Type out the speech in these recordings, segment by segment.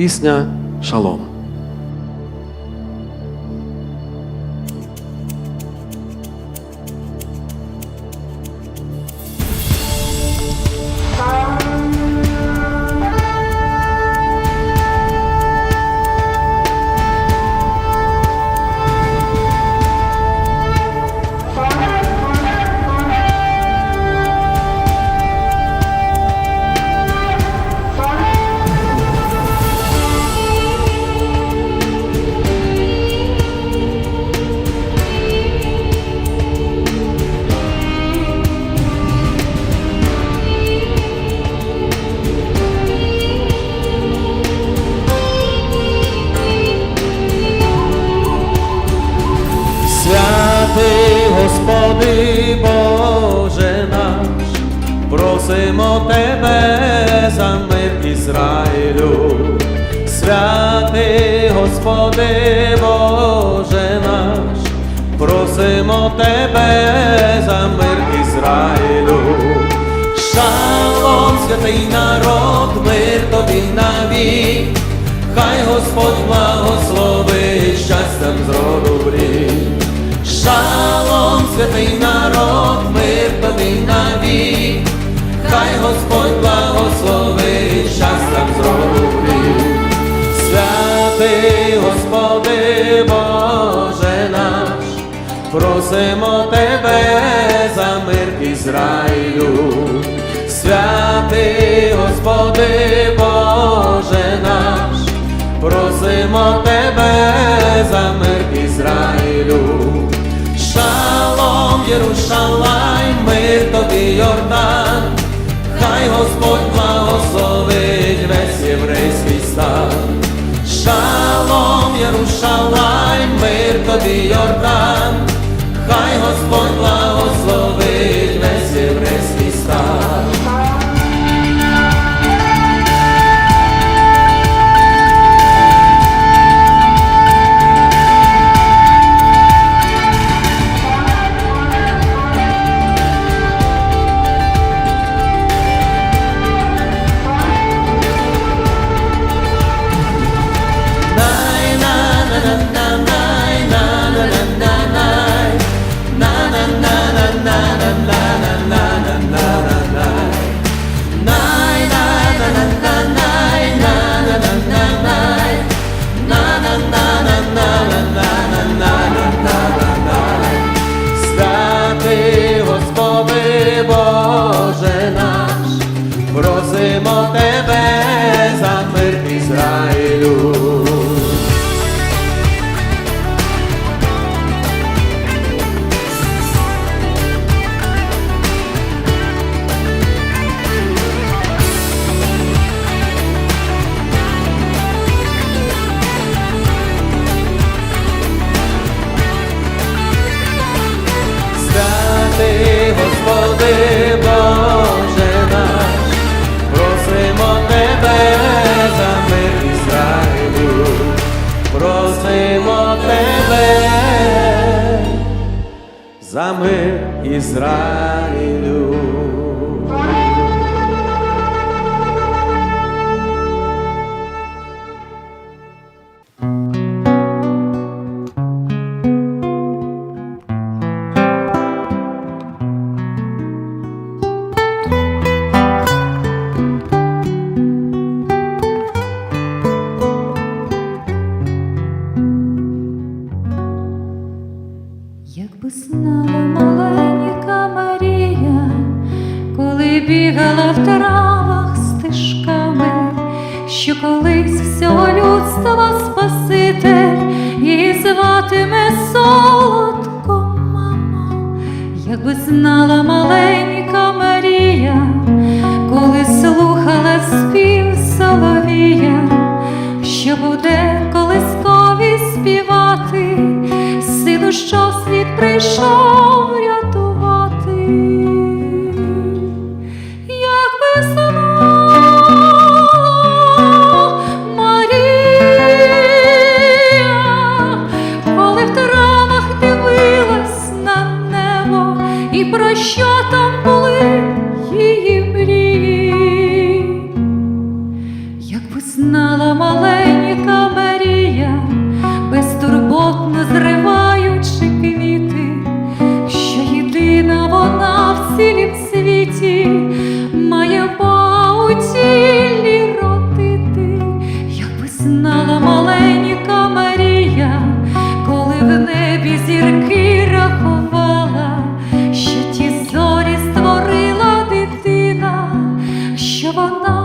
Пісня Шалом. Просимо Тебе за мир Ізраїлю. Святий Господи Боже наш, просимо Тебе за мир Ізраїлю. Шалом, святий народ, мир тобі навік, хай Господь благословить щастям з роду в. Шалом, святий народ, мир тобі навік, хай Господь благословить щастям з роду в рік. Святий Господи Боже наш, просимо Тебе за мир Ізраїлю. Святий Господи Боже наш, просимо Тебе за мир Ізраїлю. Шалом, Єрушалайм, мир тобі, Йордан, хай Господь благословить весь єврейський стан. Шалом, Єрушалайм, мир тобі, Йордан, хай Господь благословить мир Ізраїлю. Якби знала маленька Марія, коли бігала в травах стежками, що колись всього людства Спаситель і зватиме солодко мамо, якби знала маленька прийшов вона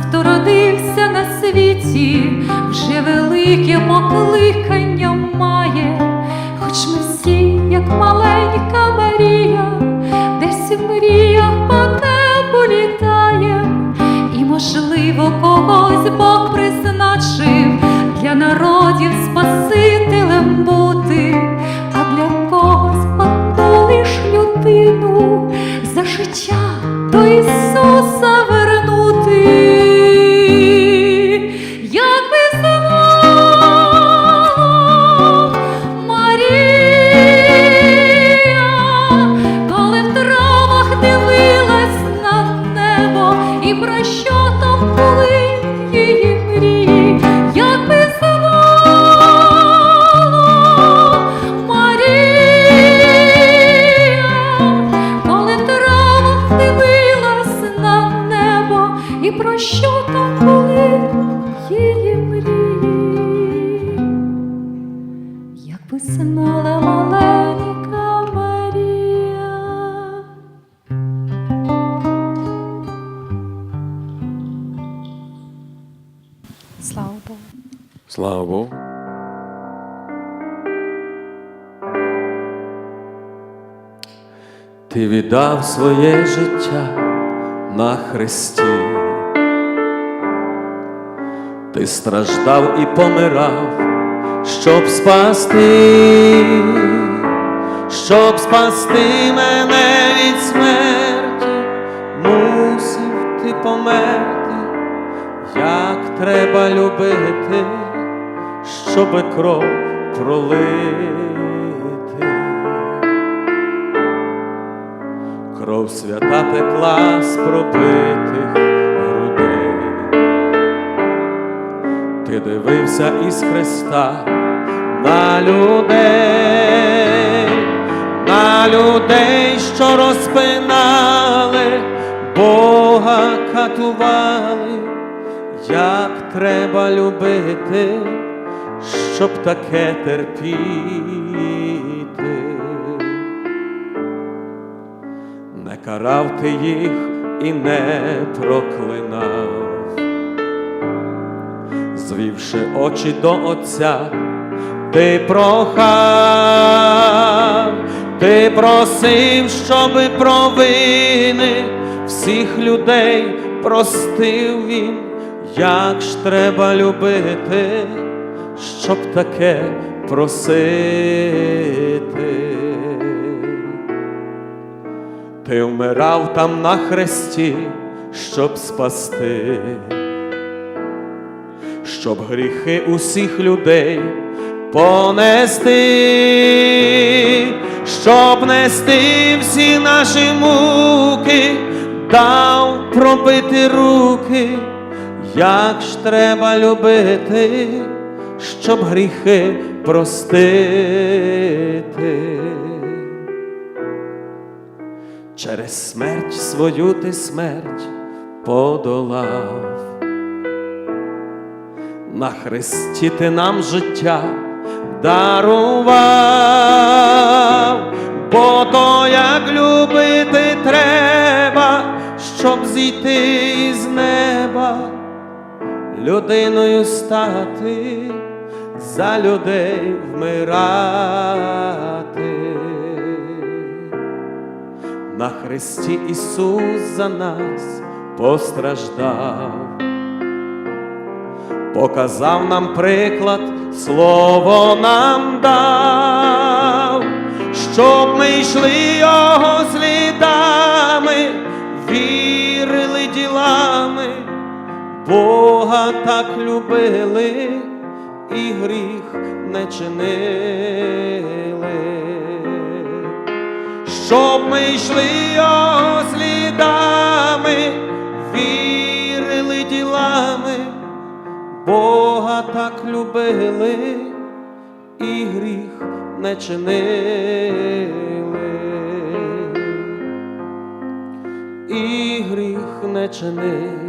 хто родився на світі, вже велике покликання має, хоч ми всі, як маленька Марія, десь в мріях по небу літаєм, і, можливо, когось Бог призначив для народів Спасителем бути, а для когось одну лиш людину за життя до Ісуса Ти віддав своє життя на хресті. Ти страждав і помирав, щоб спасти, щоб спасти мене від смерті, мусив ти померти, як треба любити, щоби кров пролити. Свята текла з пробитих грудей. Ти дивився із Христа на людей, на людей, що розпинали, Бога катували, як треба любити, щоб таке терпіти. Карав ти їх і не проклинав, звівши очі до Отця, ти прохав, ти просив, щоби провини всіх людей простив він, як ж треба любити, щоб таке просити. Ти вмирав там на хресті, щоб спасти, щоб гріхи усіх людей понести, щоб нести всі наші муки, дав пробити руки, як ж треба любити, щоб гріхи простити. Через смерть свою ти смерть подолав, на хресті ти нам життя дарував, бо то як любити треба, щоб зійти з неба, людиною стати, за людей вмирати. на Христі Ісус за нас постраждав, показав нам приклад, Слово нам дав, щоб ми йшли Його слідами, вірили ділами, Бога так любили і гріх не чинили щоб ми йшли його слідами, вірили ділами, Бога так любили і гріх не чинили, і гріх не чинили.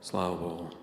Слава Богу.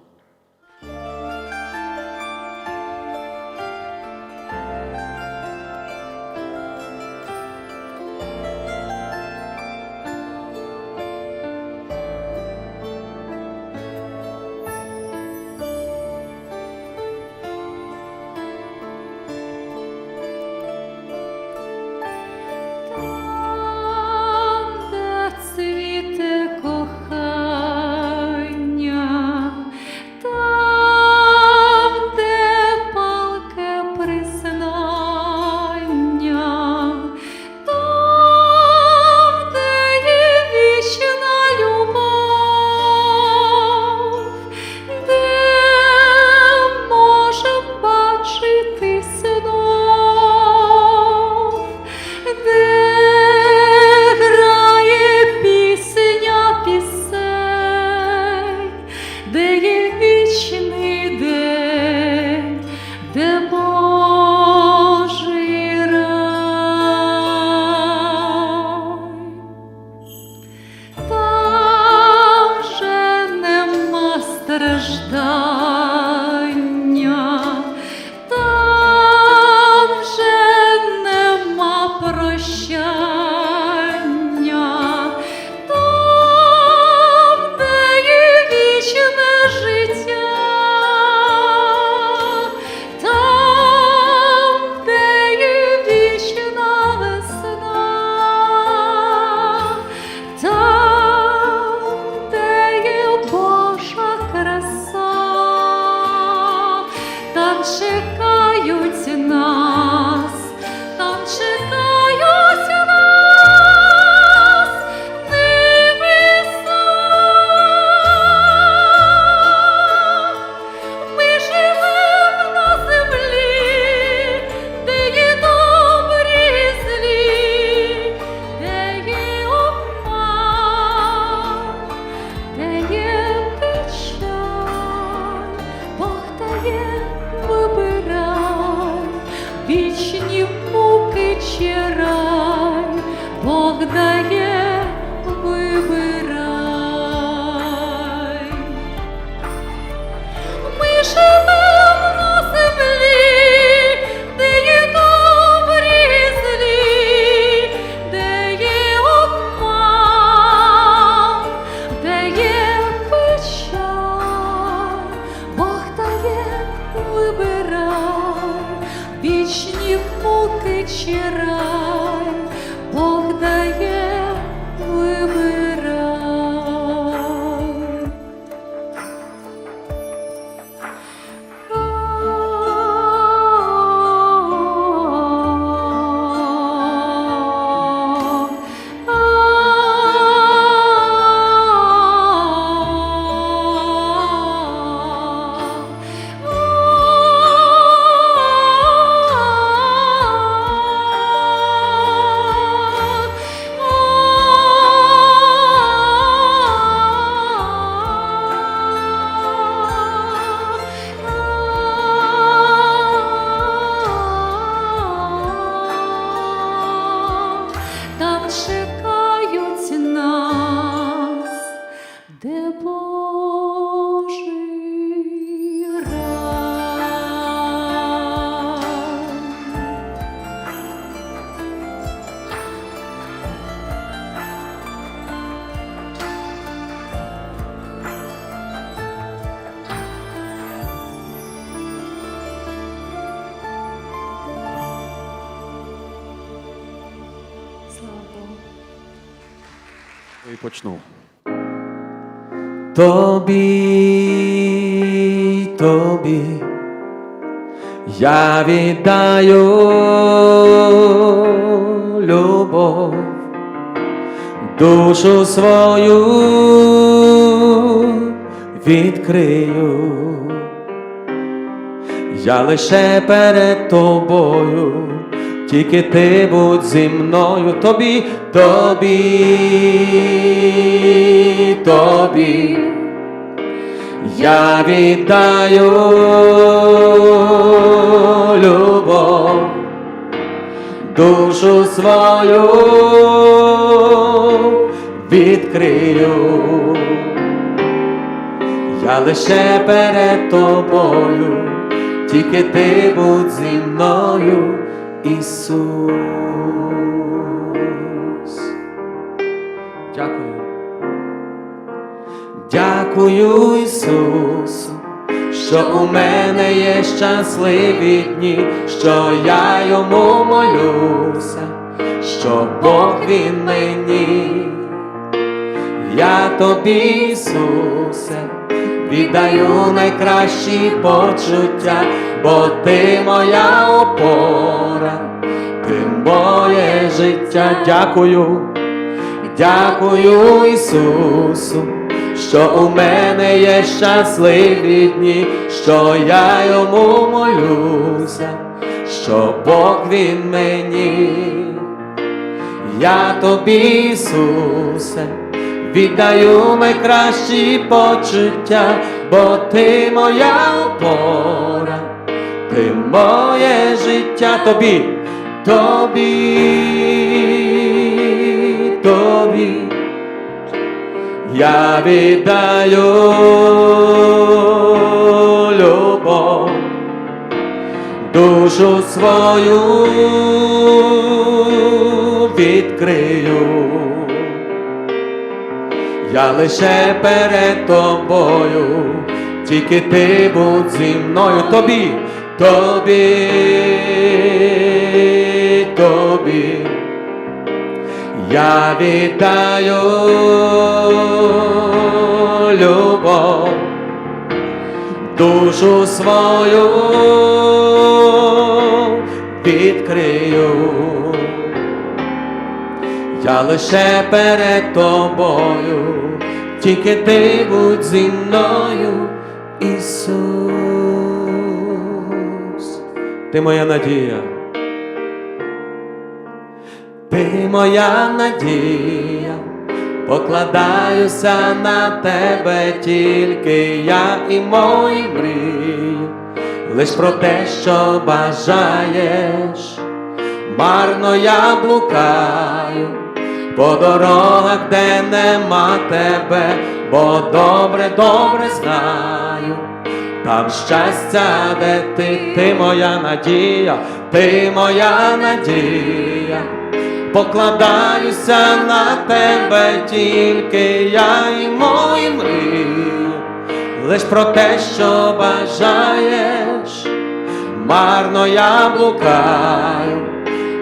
ждать. Почну. Тобі, тобі я віддаю любов, душу свою відкрию. Я лише перед тобою, тільки ти будь зі мною, тобі, тобі, тобі. Я віддаю любов, душу свою відкрию. Я лише перед тобою, тільки ти будь зі мною, Ісус. Дякую. Дякую Ісусу, що у мене є щасливі дні, що я йому молюся, що Бог він мені. Я тобі, Ісусе, віддаю найкращі почуття, бо ти моя опора, ти моє життя. Дякую, дякую Ісусу, що у мене є щасливі дні, що я йому молюся, що Бог він мені. Я тобі, Ісусе, віддаю найкращі почуття, бо ти моя опора, ти моє життя тобі, тобі, тобі. Я віддаю любов, душу свою відкрию. Я лише перед тобою, тільки ти будь зі мною, тобі, тобі, тобі. Я віддаю любов, душу свою відкрию. Я лише перед тобою, тільки ти будь зі мною, Ти моя надія. Ти моя надія, покладаюся на тебе тільки я і мої мрії, лиш про те, що бажаєш, марно я блукаю по дорогах, де нема тебе, бо добре, добре знаю. Там щастя, де ти, ти моя надія, ти моя надія, покладаюся на тебе тільки я і мої мрії, лиш про те, що бажаєш, марно я блукаю.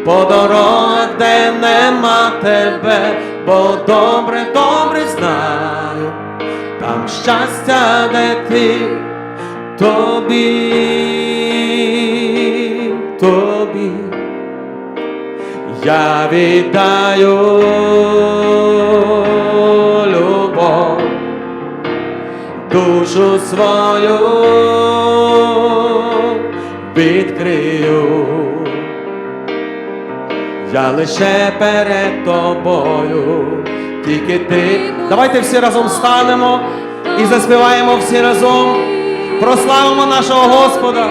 По дорогах, де нема тебе, бо добре, добре знаю, там щастя, де ти тобі, тобі. Я віддаю любов, душу свою відкрию. Я лише перед тобою, тільки ти. Давайте всі разом станемо і заспіваємо всі разом. Прославимо нашого Господа.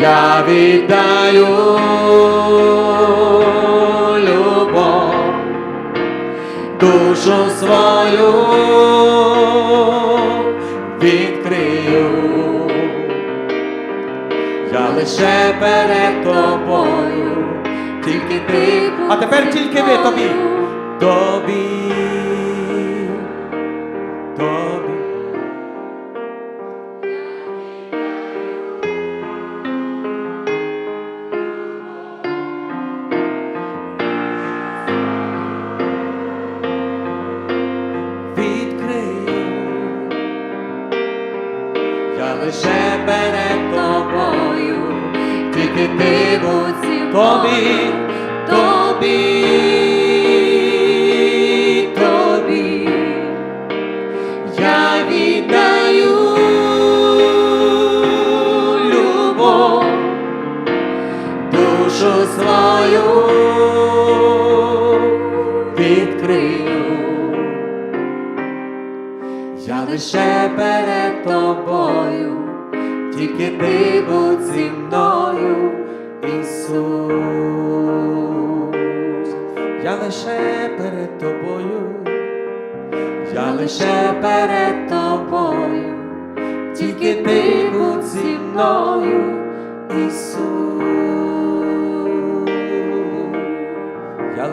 Я віддаю любов, душу свою відкрию. Я лише перед тобою, тільки ти. А тепер тільки ви тобі. Тобі.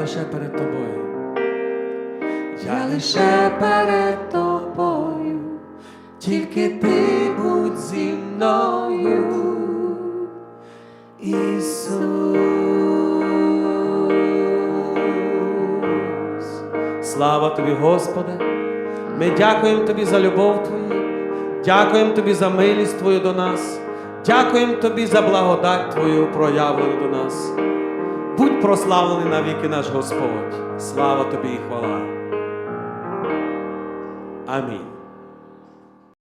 Лише перед тобою. Я лише перед тобою, тільки ти будь зі мною, Ісус. Слава тобі, Господи! Ми дякуємо Тобі за любов Твою, дякуємо Тобі за милість Твою до нас, дякуємо Тобі за благодать Твою проявлену до нас. Будь прославлений навіки наш Господь. Слава тобі і хвала. Амінь.